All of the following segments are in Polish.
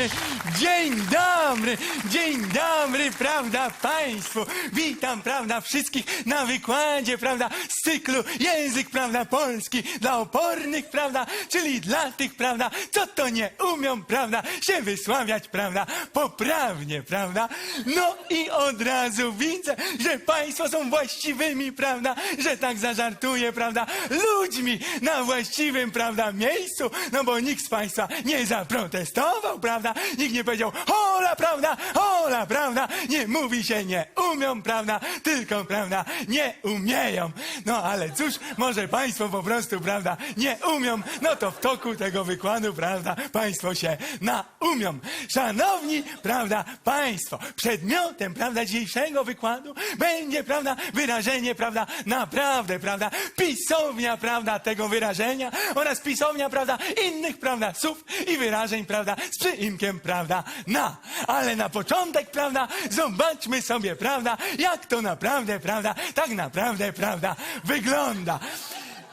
dobry, dzień dobry, dzień dobry, prawda, Państwu. Witam, prawda, wszystkich na wykładzie, prawda, z cyklu Język, prawda, polski dla opornych, prawda, czyli dla tych, prawda, co to nie umią, prawda, się wysławiać, prawda, poprawnie, prawda. No i od razu widzę, że Państwo są właściwymi, prawda, że tak zażartuję, prawda, ludźmi na właściwym, prawda, miejscu, no bo nikt z Państwa nie zaprotestował, prawda, nikt nie powiedział hola, prawda, hola, prawda, nie mówi się nie umią, prawda, tylko, prawda, nie umieją. No ale cóż, może Państwo po prostu, prawda, nie umią, no to w toku tego wykładu, prawda, Państwo się naumią. Szanowni, prawda, Państwo, przedmiotem, prawda, dzisiejszego wykładu będzie, prawda, wyrażenie, prawda, naprawdę, prawda, pisownia, prawda, tego wyrażenia oraz pisownia, prawda, innych, prawda, słów i wyrażeń, prawda, z prawda, na. Ale na początek, prawda, zobaczmy sobie, prawda, jak to naprawdę, prawda, tak naprawdę, prawda, wygląda.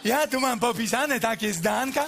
Ja tu mam popisane takie zdanka.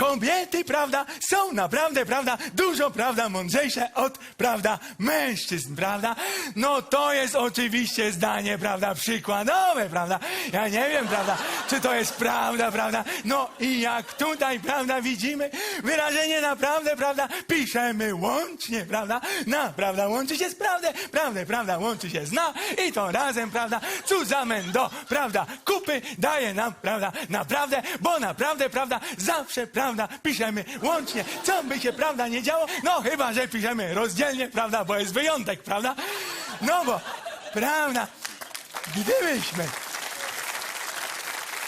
Kobiety, prawda, są naprawdę, prawda, dużo, prawda, mądrzejsze od, prawda, mężczyzn, prawda? No to jest oczywiście zdanie, prawda, przykładowe, prawda? Ja nie wiem, prawda, czy to jest prawda, prawda? No i jak tutaj, prawda, widzimy, wyrażenie naprawdę, prawda, piszemy łącznie, prawda? Na, prawda, łączy się z prawdę, prawdę, prawda, łączy się z na i to razem, prawda, cuzamen do, prawda, kupy daje nam, prawda, naprawdę, bo naprawdę, prawda, zawsze, prawda, piszemy łącznie. Co by się, prawda, nie działo? No chyba, że piszemy rozdzielnie, prawda, bo jest wyjątek, prawda? No bo, prawda, gdybyśmy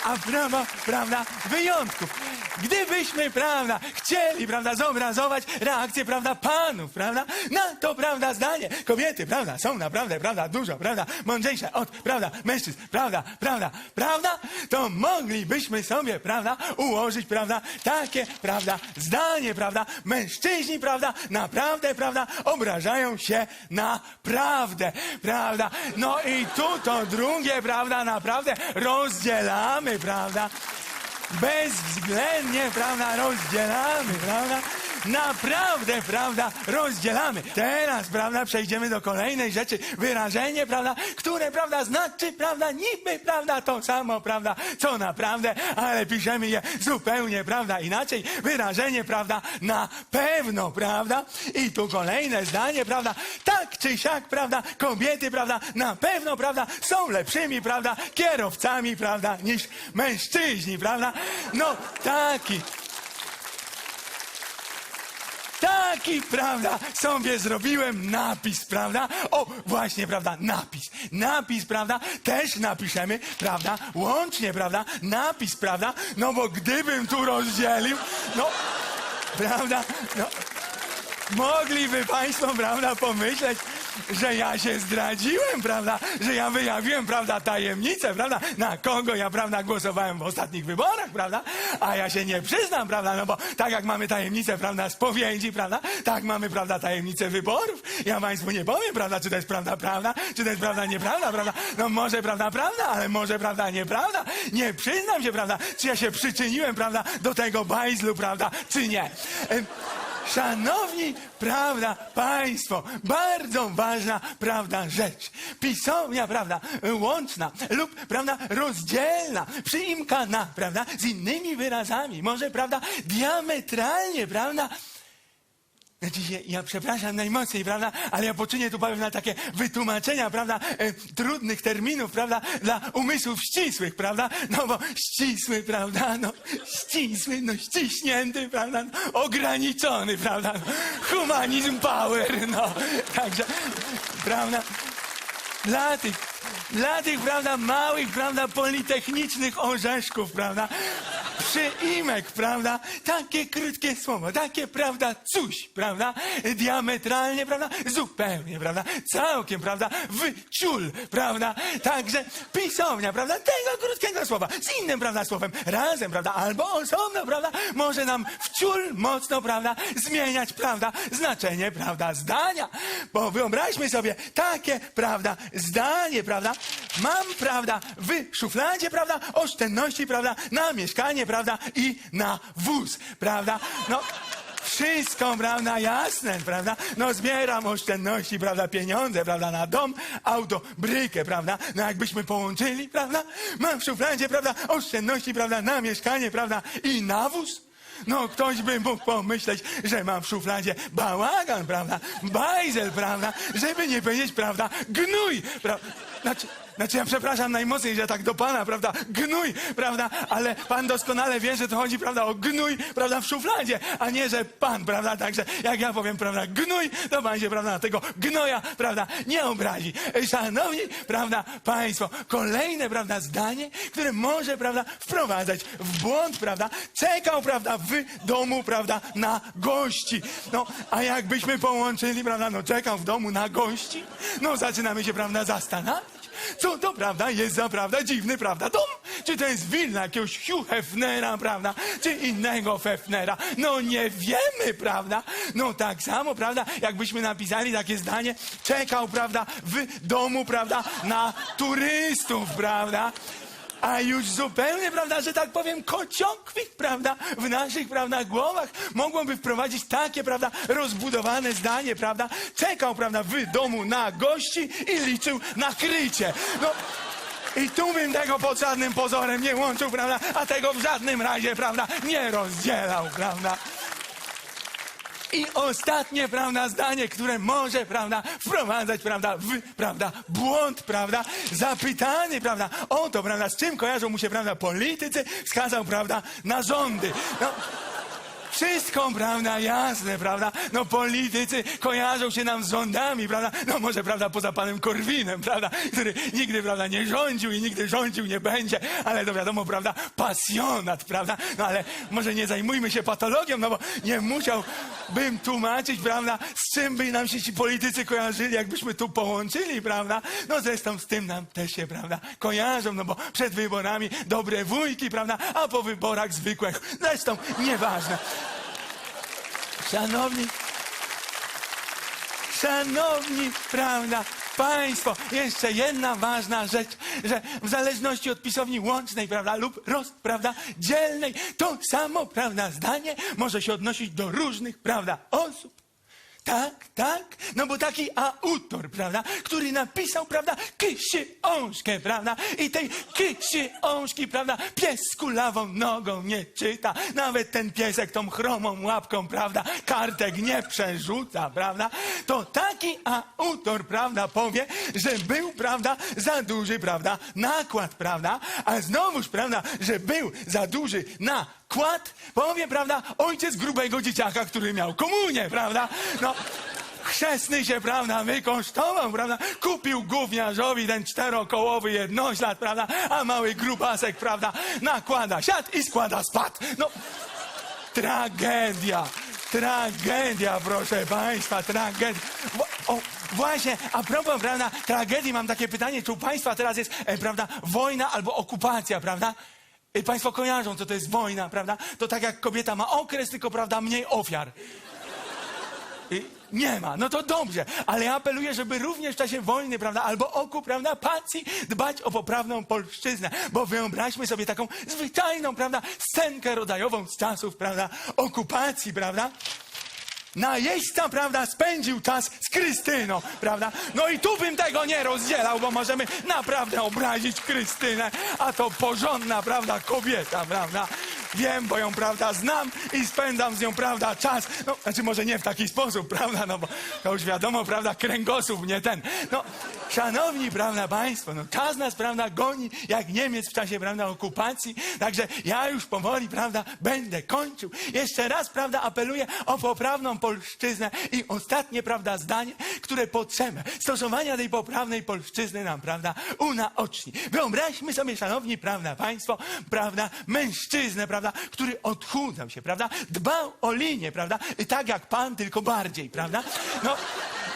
a prawo, prawda, wyjątków. Gdybyśmy, prawda, chcieli, prawda, zobrazować reakcję, prawda, panów, prawda, na to, prawda, zdanie. Kobiety, prawda, są naprawdę, prawda, dużo, prawda, mądrzejsze od, prawda, mężczyzn, prawda, prawda, prawda, to moglibyśmy sobie, prawda, ułożyć, prawda, takie, prawda, zdanie, prawda, mężczyźni, prawda, naprawdę, prawda, obrażają się na prawdę, prawda. No i tu to drugie, prawda, naprawdę rozdzielamy, prawda. Bezwzględnie, prawda, rozdzielamy, prawda? Naprawdę, prawda, rozdzielamy. Teraz, prawda, przejdziemy do kolejnej rzeczy. Wyrażenie, prawda, które, prawda, znaczy, prawda, niby, prawda, to samo, prawda, co naprawdę, ale piszemy je zupełnie, prawda, inaczej. Wyrażenie, prawda, na pewno, prawda? I tu kolejne zdanie, prawda, tak czy siak, prawda, kobiety, prawda, na pewno, prawda, są lepszymi, prawda, kierowcami, prawda, niż mężczyźni, prawda? No, taki. Taki, prawda, sobie zrobiłem napis, prawda? O, właśnie, prawda, napis. Napis, prawda, też napiszemy, prawda, łącznie, prawda, napis, prawda? No bo gdybym tu rozdzielił, no, prawda, no, mogliby państwo, prawda, pomyśleć, że ja się zdradziłem, prawda, że ja wyjawiłem, prawda, tajemnicę, prawda, na kogo ja, prawda, głosowałem w ostatnich wyborach, prawda, a ja się nie przyznam, prawda, no bo tak jak mamy tajemnicę, prawda, spowiedzi, prawda, tak mamy, prawda, tajemnicę wyborów. Ja państwu nie powiem, prawda, czy to jest prawda, prawda, czy to jest prawda, nieprawda, prawda, no może prawda, prawda, ale może prawda, nieprawda, nie przyznam się, prawda, czy ja się przyczyniłem, prawda, do tego bajzlu, prawda, czy nie. Szanowni, prawda, państwo, bardzo ważna, prawda, rzecz. Pisownia, prawda, łączna lub, prawda, rozdzielna, przyimka na, prawda, z innymi wyrazami, może, prawda, diametralnie, prawda, znaczy ja przepraszam najmocniej, prawda, ale ja poczynię tu pewne takie wytłumaczenia, prawda, e, trudnych terminów, prawda, dla umysłów ścisłych, prawda, no bo ścisły, prawda, no, ścisły, no, ściśnięty, prawda, no, ograniczony, prawda, no, humanizm power, no, także, prawda, dla tych, dla tych, prawda, małych, prawda, politechnicznych orzeszków, prawda, przyimek, prawda, takie krótkie słowo, takie, prawda, coś, prawda, diametralnie, prawda, zupełnie, prawda, całkiem, prawda, wyciul, prawda, także pisownia, prawda, tego krótkiego słowa z innym, prawda, słowem razem, prawda, albo osobno, prawda, może nam wciul mocno, prawda, zmieniać, prawda, znaczenie, prawda, zdania, bo wyobraźmy sobie takie, prawda, zdanie, prawda, mam, prawda, w szufladzie, prawda, oszczędności, prawda, na mieszkanie, prawda, i na wóz, prawda, no, Wszystko, prawda, jasne, prawda? No zbieram oszczędności, prawda, pieniądze, prawda, na dom, auto, brykę, prawda? No jakbyśmy połączyli, prawda? Mam w szufladzie, prawda, oszczędności, prawda, na mieszkanie, prawda, i nawóz. No ktoś by mógł pomyśleć, że mam w szufladzie bałagan, prawda? Bajzel, prawda? Żeby nie powiedzieć, prawda? Gnój, prawda? Znaczy, znaczy ja przepraszam najmocniej, że tak do pana, prawda? Gnój, prawda? Ale pan doskonale wie, że to chodzi, prawda, o gnój, prawda, w szufladzie, a nie, że pan, prawda? Także jak ja powiem, prawda, gnój, to pan się, prawda, tego gnoja, prawda, nie obrazi. Szanowni, prawda, państwo, kolejne, prawda, zdanie, które może, prawda, wprowadzać w błąd, prawda? Czekał, prawda, w domu, prawda, na gości. No, a jakbyśmy połączyli, prawda, no czekał w domu na gości, no zaczynamy się, prawda, zastanawiać. Co to, prawda, jest za, prawda, dziwny, prawda, dom? Czy to jest willa jakiegoś Hugh Hefnera, prawda, czy innego Hefnera? No nie wiemy, prawda? No tak samo, prawda, jakbyśmy napisali takie zdanie, czekał, prawda, w domu, prawda, na turystów, prawda? A już zupełnie, prawda, że tak powiem, kociokwit, prawda, w naszych, prawda, głowach mogłoby wprowadzić takie, prawda, rozbudowane zdanie, prawda, czekał, prawda, w domu na gości i liczył na krycie. No, i tu bym tego pod żadnym pozorem nie łączył, prawda, a tego w żadnym razie, prawda, nie rozdzielał, prawda. I ostatnie, prawda, zdanie, które może, prawda, wprowadzać, prawda, w, prawda, błąd, prawda, zapytany, prawda, o to, prawda, z czym kojarzą mu się, prawda, politycy, wskazał, prawda, na rządy. No, wszystko, prawda, jasne, prawda? No politycy kojarzą się nam z rządami, prawda? No może, prawda, poza panem Korwinem, prawda? Który nigdy, prawda, nie rządził i nigdy rządził nie będzie, ale to wiadomo, prawda, pasjonat, prawda? No ale może nie zajmujmy się patologią, no bo nie musiałbym tłumaczyć, prawda, z czym by nam się ci politycy kojarzyli, jakbyśmy tu połączyli, prawda? No zresztą z tym nam też się, prawda, kojarzą, no bo przed wyborami dobre wujki, prawda, a po wyborach zwykłe. Zresztą nieważne. Szanowni, szanowni, prawda, państwo, jeszcze jedna ważna rzecz, że w zależności od pisowni łącznej, prawda, lub roz, prawda, dzielnej, to samo, prawda, zdanie może się odnosić do różnych, prawda, osób. Tak, tak, no bo taki autor, prawda, który napisał, prawda, książkę, prawda, i tej książki, prawda, pies z kulawą nogą nie czyta, nawet ten piesek tą chromą łapką, prawda, kartek nie przerzuca, prawda, to taki autor, prawda, powie, że był, prawda, za duży, prawda, nakład, prawda, a znowuż, prawda, że był za duży nakład, Kład, powie, prawda, ojciec grubego dzieciaka, który miał komunię, prawda? No, chrzestny się, prawda, wykosztował, prawda? Kupił gówniarzowi ten czterokołowy jednoślad, prawda? A mały grubasek, prawda, nakłada siat i składa spad. No, tragedia, tragedia, proszę państwa, tragedia. O, właśnie, a propos, prawda, tragedii, mam takie pytanie, czy u państwa teraz jest, e, prawda, wojna albo okupacja, prawda? I Państwo kojarzą, co to jest wojna, prawda? To tak jak kobieta ma okres, tylko, prawda, mniej ofiar. Nie ma, no to dobrze, ale ja apeluję, żeby również w czasie wojny, prawda, albo oku, prawda, pacji dbać o poprawną polszczyznę, bo wyobraźmy sobie taką zwyczajną, prawda, scenkę rodzajową z czasów, prawda, okupacji, prawda? Najeźdźca, prawda, spędził czas z Krystyną, prawda? No i tu bym tego nie rozdzielał, bo możemy naprawdę obrazić Krystynę, a to porządna, prawda, kobieta, prawda? Wiem, bo ją, prawda, znam i spędzam z nią, prawda, czas. No, znaczy może nie w taki sposób, prawda, no bo to już wiadomo, prawda, kręgosłup, nie ten. No, szanowni, prawda, państwo, no czas nas, prawda, goni jak Niemiec w czasie, prawda, okupacji. Także ja już powoli, prawda, będę kończył. Jeszcze raz, prawda, apeluję o poprawną polszczyznę i ostatnie, prawda, zdanie, które potrzebę stosowania tej poprawnej polszczyzny nam, prawda, unaoczni. Wyobraźmy sobie, szanowni, prawda, państwo, prawda, mężczyznę, prawda, który odchudzał się, prawda, dbał o linię, prawda, I tak jak pan, tylko bardziej, prawda. No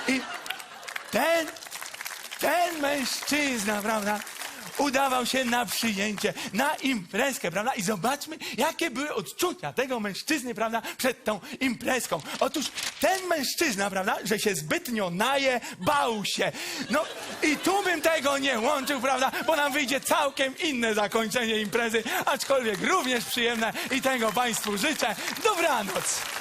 i ten, ten mężczyzna, prawda, udawał się na przyjęcie, na imprezkę, prawda? I zobaczmy, jakie były odczucia tego mężczyzny, prawda, przed tą imprezką. Otóż ten mężczyzna, prawda, że się zbytnio naje, bał się. No i tu bym tego nie łączył, prawda, bo nam wyjdzie całkiem inne zakończenie imprezy, aczkolwiek również przyjemne i tego Państwu życzę. Dobranoc.